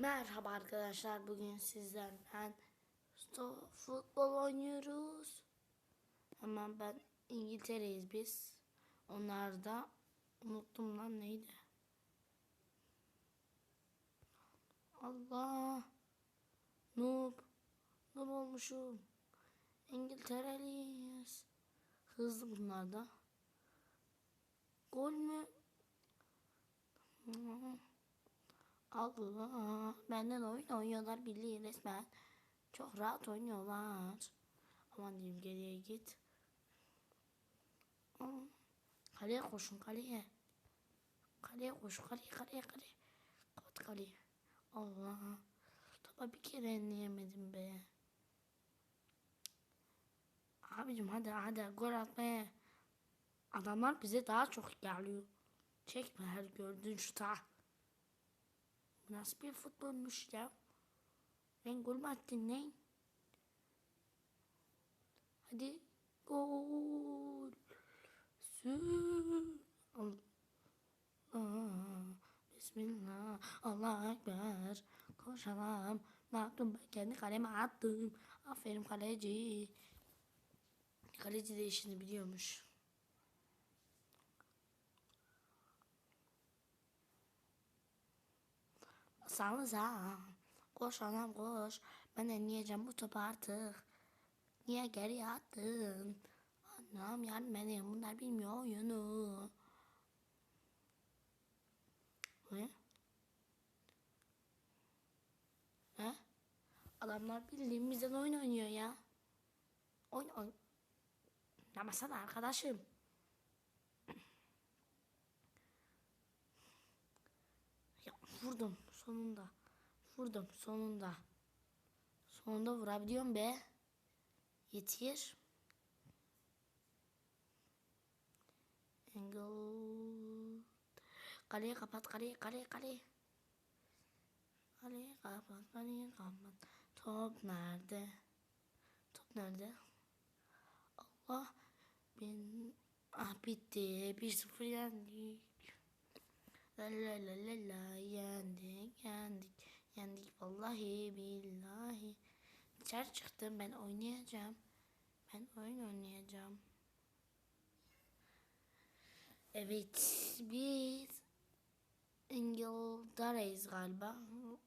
Merhaba arkadaşlar. Bugün sizden futbol oynuyoruz. Hemen ben İngiltere'yiz biz. Onlar da unuttum lan neydi? Allah. Noob. Noob olmuşum. İngiltereliyiz. Hızlı bunlar da. Gol mü? Hmm. Allah. Benden oyun oynuyorlar bildiğin resmen. Çok rahat oynuyorlar. Aman diyeyim geriye git. Kaleye koşun kaleye. Kaleye koşun kaleye kaleye kaleye. Kapat kaleye. Allah. Topa bir kere elleyemedim be. Abicim hadi hadi gol atmaya. Adamlar bize daha çok geliyor. Çekme her gördüğün şuta. Bu nasıl bir futbolmuş ya? Lan gol mü attın lan? Hadi gol. Sü. Allah. Bismillah. Allah Ekber. Koşalım. Ne yaptım ben kendi kaleme attım. Aferin kaleci. Kaleci de işini biliyormuş. Sanıza. Koş anam koş. Ben elleyeceğim bu topu artık. Niye geri attın? Anam yardım edin. Bunlar bilmiyor oyunu. Ne? He? Adamlar bildiğin bizden oyun oynuyor ya. Oyun oyun. Yapmasana arkadaşım. Ya vurdum sonunda. Vurdum sonunda. Sonunda vurabiliyorum be. Yetir. Angle. Kaleyi kapat, kaleyi, kaleyi, kaleyi. Kaleyi kapat, kaleyi kapat. Top nerede? Top nerede? Allah. Ben... Ah bitti. 1-0 yendik. La la la la la yendik yendik yendik vallahi billahi. Dışarı çıktım ben oynayacağım. Ben oyun oynayacağım. Evet biz İngiltere'yiz galiba.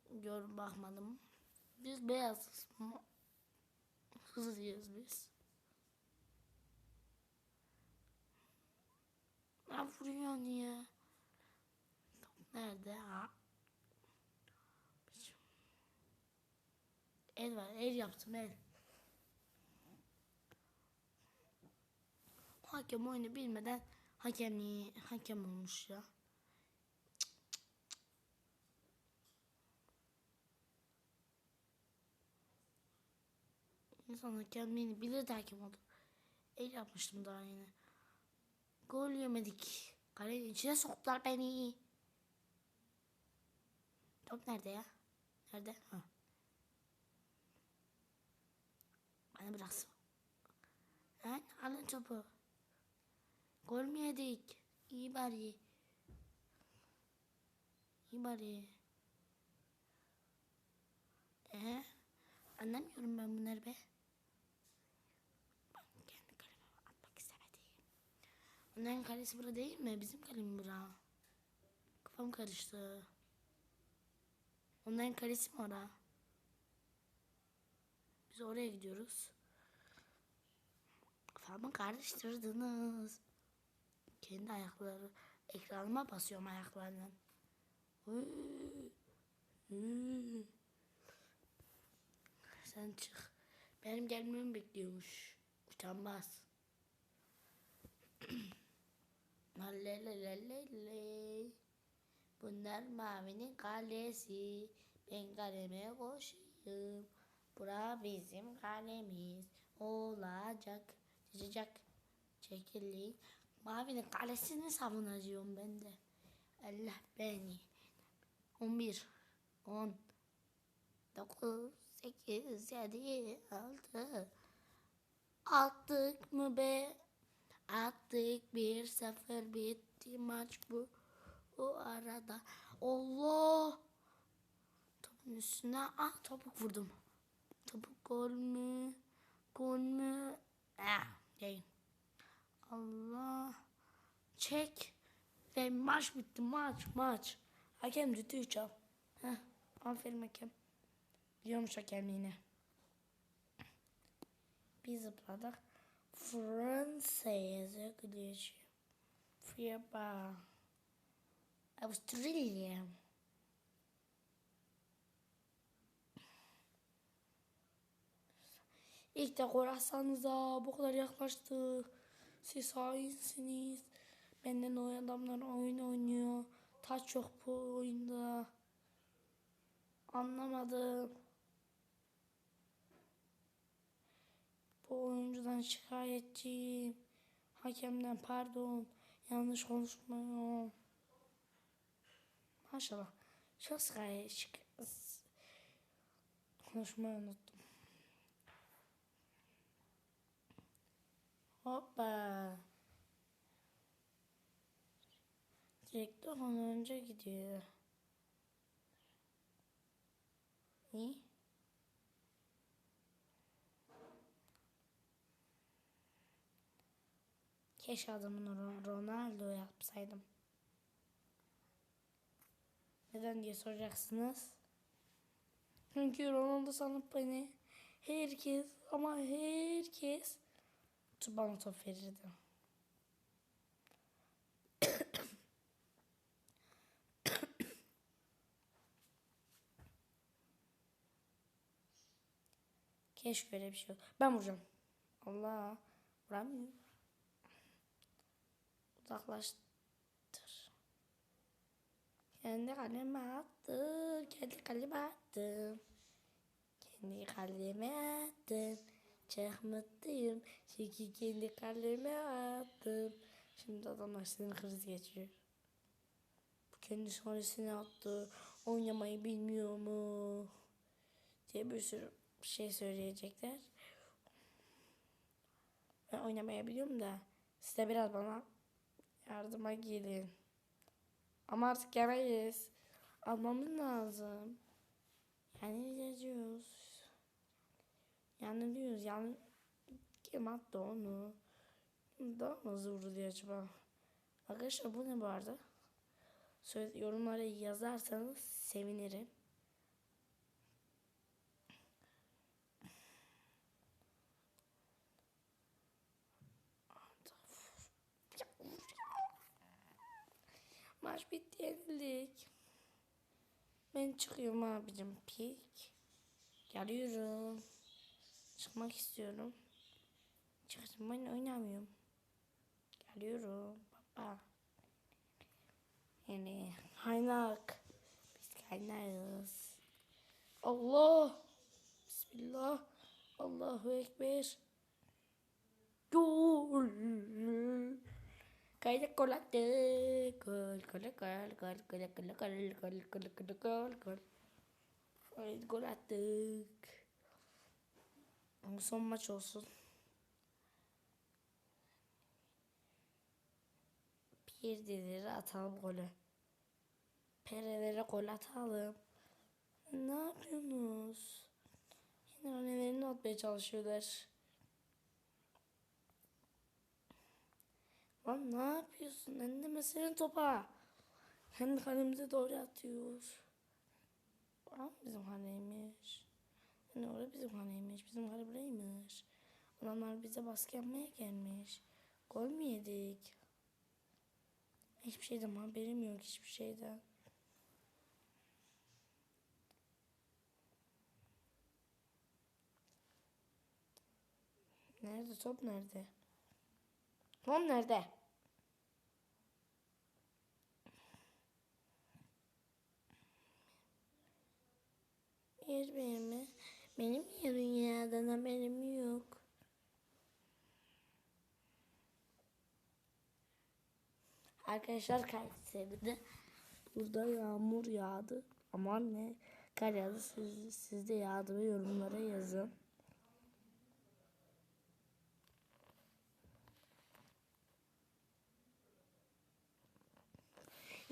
Gör bakmadım. Biz beyaz hızlıyız biz. Ne vuruyorsun ya? Nerede ha? El var, el yaptım el. Hakem oyunu bilmeden hakemliği hakem olmuş ya. İnsan hakemliğini bilir de hakem oldu. El yapmıştım daha yine. Gol yemedik. Kalenin içine soktular beni. Top nerede ya? Nerede? Ha. Bana bıraksın. Lan alın topu. Gol mü yedik? İyi bari. İyi bari. Ee, anlamıyorum ben bunları be. Ben kendi kaleme atmak istemedim. Onların kalesi burada değil mi? Bizim kalem bura. Kafam karıştı. Onların kalesi mi ora? Biz oraya gidiyoruz. Kafamı karıştırdınız. Kendi ayakları ekranıma basıyorum hı. Sen çık. Benim gelmemi bekliyormuş. Utanmaz. Lelelelele. Bunlar mavinin kalesi. Ben kaleme koşuyorum. Bura bizim kalemiz olacak. Çekecek. Çekilin. Mavinin kalesini savunacağım ben de. Allah beni. 11 10 9 8 7 6 Attık mı be? Attık bir sefer bitti maç bu. O arada Allah Bunun üstüne ah topuk vurdum. Topuk gol mü? Gol mü? Ah, değil. Allah. Çek. Ve maç bitti maç maç. Hakem düdüğü üç al. Heh, aferin hakem. Biliyormuş hakemliğini. Bir zıpladık. Fransa'ya geçiyor. FIBA. Avustralya. İlk de gol atsanıza bu kadar yaklaştı. Siz hainsiniz. Benden o adamlar oyun oynuyor. Taç yok bu oyunda. Anlamadım. Bu oyuncudan şikayetçiyim. Hakemden pardon. Yanlış konuşmuyorum. Maşallah. Çok şikayet şik- Konuşmayı unuttum. Hoppa. Direkt ondan önce gidiyor. İyi. Keşke adamın Ro- Ronaldo yapsaydım. Neden diye soracaksınız. Çünkü Ronaldo sanıp beni herkes ama herkes bana top verirdi. Keşke öyle bir şey yok. Ben vuracağım. Allah. Vuramıyorum. Uzaklaştır. Kendi kaleme attım. Kendi kaleme attım. Kendi kaleme attım. Çok mutluyum. Çünkü kendi kaleme attım. Şimdi adamlar sinir krizi geçiyor. Bu kendi sonrasını attı. Oynamayı bilmiyor mu? Diye bir sürü şey söyleyecekler. Ben oynamayı biliyorum da siz de biraz bana yardıma gelin. Ama artık yemeyiz. Almamız lazım. Yani yazıyoruz. Yanılıyoruz. Yani kim attı onu? Daha mı vurdu diye acaba? Arkadaşlar bu ne bu arada? Söyle, yorumlara yazarsanız sevinirim. Yenildik. Ben çıkıyorum abicim pik. Geliyorum. Çıkmak istiyorum. Çıktım ben oynamıyorum. Geliyorum baba. Yani kaynak. Biz kaynağız. Allah. Bismillah. Allahu Ekber. Gol. Kaynak gol attı. Gol, gol, gol, gol, gol, gol, gol, gol, gol, gol, gol, gol. Evet, gol attık. Ama son maç olsun. Pirdileri atalım golü. Perelere gol atalım. Ne yapıyorsunuz? Yine annelerini atmaya çalışıyorlar. Lan ne yapıyorsun? Anneme senin topa. Kendi kalemize doğru atıyor. Aa, bizim kaleymiş. Yani orada bizim kaleymiş. Bizim kale buraymış. Adamlar bize baskı yapmaya gelmiş. Gol mü yedik? Hiçbir şeyden haberim yok. Hiçbir şeyden. Nerede? Top nerede? Top nerede? Bir benim mi? Benim niye dünyadan haberim yok? Arkadaşlar Kayseri'de burada yağmur yağdı. Aman ne kar yağdı siz, siz de yağdı ve yorumlara yazın.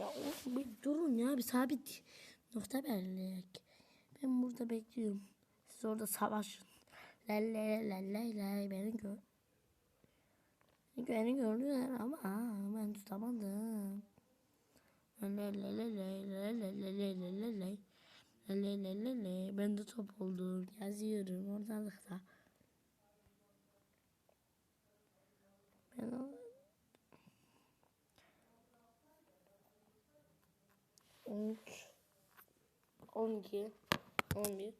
Ya of bir durun ya bir sabit nokta belirleyek. Ben burada bekliyorum. Siz orada savaşın. Lelle lelle lelle beni gör. Beni gördüler ama ben tutamadım. Ben de top oldum. Yazıyorum ortalıkta. Ben 13 12 11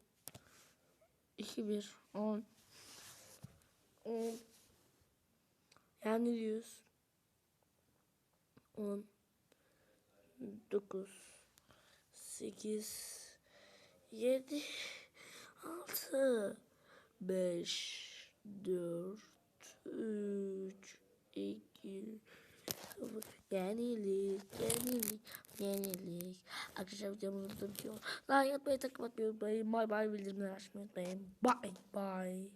2 1 10 10 yani diyoruz. 10 9 8 7 6 5 4 3 2 0 Yenilik, yenilik, yenilik. Arkadaşlar videomuzu bitiyor. Like atmayı, takip atmayı unutmayın. Bye bye bildirimleri açmayı unutmayın. Bye bye.